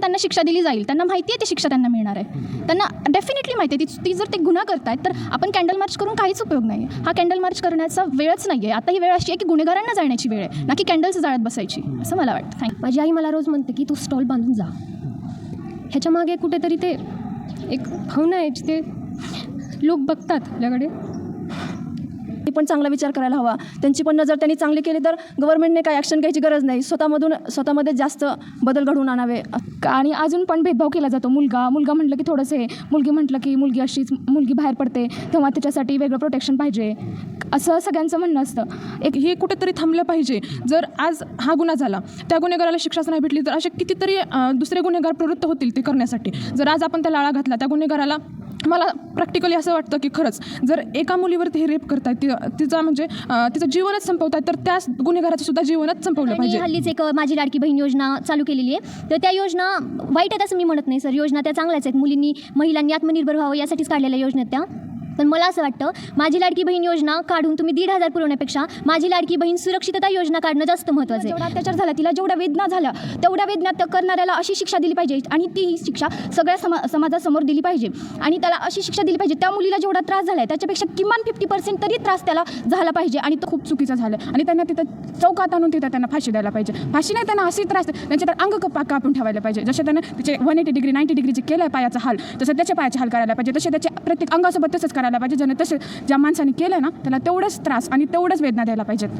त्यांना शिक्षा दिली जाईल. त्यांना माहिती आहे ती शिक्षा त्यांना मिळणार आहे. त्यांना डेफिनेटली माहिती आहे. ती ती जर ते गुन्हा करतायत तर आपण कॅन्डल मार्च करून काहीच उपयोग नाही आहे हा कॅन्डल मार्च करण्याचा वेळच नाही आहे आता ही वेळ अशी आहे की गुन्हेगारांना जाण्याची वेळ आहे ना की कॅन्डल्स जाळत बसायची. असं मला वाटतं. थँक्यू माझी आई मला रोज म्हणते की तू स्टॉल बांधून जा. ह्याच्या मागे कुठेतरी ते एक भावना आहे जिथे लोक बघतात आपल्याकडे. त्यांच्यावरती पण चांगला विचार करायला हवा. त्यांची पण नजर त्यांनी चांगली केली तर गव्हर्नमेंटने काय ॲक्शन घ्यायची गरज नाही. स्वतःमधून स्वतःमध्ये जास्त बदल घडवून आणावे. आणि अजून पण भेदभाव केला जातो. मुलगा मुलगा म्हटलं की थोडंसं हे मुलगी म्हटलं की मुलगी अशीच मुलगी बाहेर पडते तेव्हा त्याच्यासाठी वेगळं प्रोटेक्शन पाहिजे. असं सगळ्यांचं म्हणणं असतं. एक हे कुठेतरी थांबलं पाहिजे. जर आज हा गुन्हा झाला त्या गुन्हेगाराला शिक्षाच नाही भेटली तर असे कितीतरी दुसरे गुन्हेगार प्रवृत्त होतील ते करण्यासाठी. जर आज आपण त्याला आळा घातला त्या गुन्हेगाराला मला प्रॅक्टिकली असं वाटतं की खरंच जर एका मुलीवरती हे रेप करतायत ति तिचा म्हणजे तिचं जीवनच संपवतायत तर त्या गुन्हेगाराचं सुद्धा जीवनच संपवलं पाहिजे. हल्लीच एक माझी लाडकी बहीण योजना चालू केलेली आहे. तर त्या योजना वाईट आहेत असं मी म्हणत नाही सर. योजना त्या चांगल्याच आहेत. मुलींनी महिलांनी आत्मनिर्भर व्हावं यासाठीच काढलेल्या योजना त्या. पण मला असं वाटतं माझी लाडकी बहीण योजना काढून तुम्ही दीड हजार पुरवण्यापेक्षा माझी लाडकी बहीण सुरक्षितता योजना काढणं जास्त महत्त्वाचं आहे. जेवढा अत्याचार झाला तिला जेवढ्या वेदना झाल्या तेवढ्या वेदना त्या करणाऱ्याला अशी शिक्षा दिली पाहिजे आणि ती ही शिक्षा सगळ्या समा समाजासमोर दिली पाहिजे. आणि त्याला अशी शिक्षा दिली पाहिजे त्या मुलीला जेवढा त्रास झाला आहे त्याच्यापेक्षा किमान फिफ्टी पर्सेंट तरी त्रास त्याला झाला पाहिजे आणि तो खूप चुकीचं झालं आणि त्यांना तिथं चौकात आणून तिथं त्यांना फाशी द्यायला पाहिजे. फाशी नाही त्यांना अशी त्रास त्यांच्या तर अंग कप्पा कापून ठेवायला पाहिजे. जसे त्यांना तिचे वन एटी डिग्री नाईन्टी डिग्रीचे केलं आहे पायाचा हाल तसं त्याच्या पायाचा हाल करायला पाहिजे. तसे त्याच्या प्रत्येक अंगासोबत तसंच करायला पाहिजे. ज्याने तसे ज्या माणसाने केलं ना त्याला तेवढंच त्रास आणि तेवढंच वेदना द्यायला पाहिजेत.